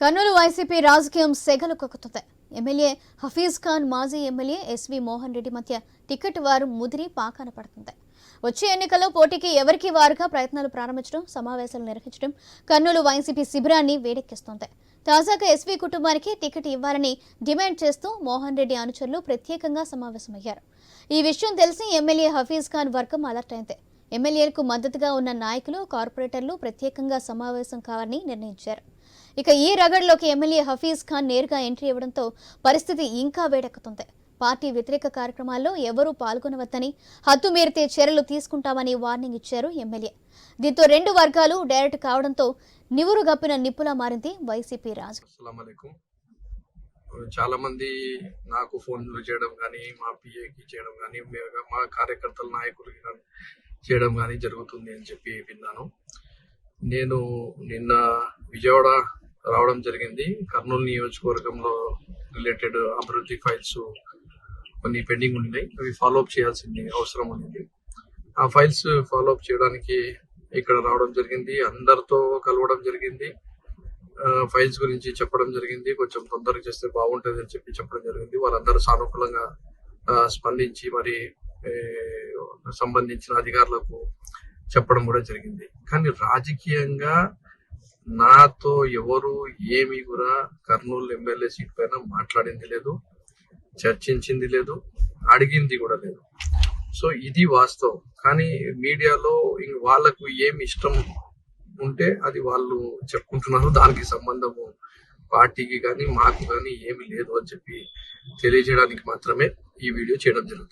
Kurnool YCP రాజకీయం సెగలు కొక్కుతుంది MLA Hafeez Khan మాజీ ఎమ్మెల్యే ఎస్వి మోహన్ రెడ్డి మధ్య టికెట్ వారు ముదిరి పాకాన పడుతుంది. వచ్చే ఎన్నికల్లో పోటీకి ఎవరికి వారుగా ప్రయత్నాలు ప్రారంభించడం సమావేశాలు నిర్వహించడం కర్నూలు వైసీపీ శిబిరాన్ని వేడెక్కిస్తోంది. తాజాగా ఎస్వి కుటుంబానికి టికెట్ ఇవ్వాలని డిమాండ్ చేస్తూ మోహన్ రెడ్డి అనుచరులు ప్రత్యేకంగా సమావేశమయ్యారు. ఈ విషయం తెలిసి ఎమ్మెల్యే హఫీజ్ ఖాన్ వర్గం అలర్ట్ అయింది. ఎమ్మెల్యేలకు మద్దతుగా ఉన్న నాయకులు కార్పొరేటర్లు ప్రత్యేకంగా సమావేశం కావాలని నిర్ణయించారు. ఇక ఈ రగడ్లోకి ఎమ్మెల్యే హఫీజ్ ఖాన్ నేరుగా ఎంట్రీ ఇవ్వడంతో పరిస్థితి ఇంకా వేడెక్కుతుంది. పార్టీ వ్యతిరేక కార్యక్రమాల్లో ఎవరూ పాల్గొనవద్దని హద్దు చర్యలు తీసుకుంటామని వార్నింగ్ ఇచ్చారు ఎమ్మెల్యే. దీంతో రెండు వర్గాలు డైరెక్ట్ కావడంతో నివురు గప్పిన నిప్పులా మారింది వైసీపీ రాజు చాలా మంది నాకు ఫోన్లు చేయడం కానీ మా పిఏకి చేయడం కానీ మా కార్యకర్తల నాయకులకి కానీ చేయడం కానీ జరుగుతుంది అని చెప్పి విన్నాను. నేను నిన్న విజయవాడ రావడం జరిగింది. కర్నూలు నియోజకవర్గంలో రిలేటెడ్ అభివృద్ధి ఫైల్స్ కొన్ని పెండింగ్ ఉన్నాయి. అవి ఫాలో అప్ చేయాల్సింది అవసరం ఉంది. ఆ ఫైల్స్ ఫాలో అప్ చేయడానికి ఇక్కడ రావడం జరిగింది. అందరితో కలవడం జరిగింది. ఫైల్స్ గురించి చెప్పడం జరిగింది. కొంచెం తొందరగా చేస్తే బాగుంటుంది అని చెప్పి చెప్పడం జరిగింది. వాళ్ళందరూ సానుకూలంగా స్పందించి మరి సంబంధించిన అధికారులకు చెప్పడం కూడా జరిగింది. కానీ రాజకీయంగా నాతో ఎవరు ఏమి కూడా కర్నూలు ఎమ్మెల్యే సీట్ పైన మాట్లాడింది లేదు చర్చించింది లేదు అడిగింది కూడా లేదు. సో ఇది వాస్తవం. కానీ మీడియాలో వాళ్ళకు ఏమి ఇష్టం ఉంటే అది వాళ్ళు చెప్పుకుంటున్నారు. దానికి సంబంధము పార్టీకి కానీ మాకు కానీ ఏమీ లేదు అని చెప్పి తెలియజేయడానికి మాత్రమే ఈ వీడియో చేయడం జరుగుతుంది.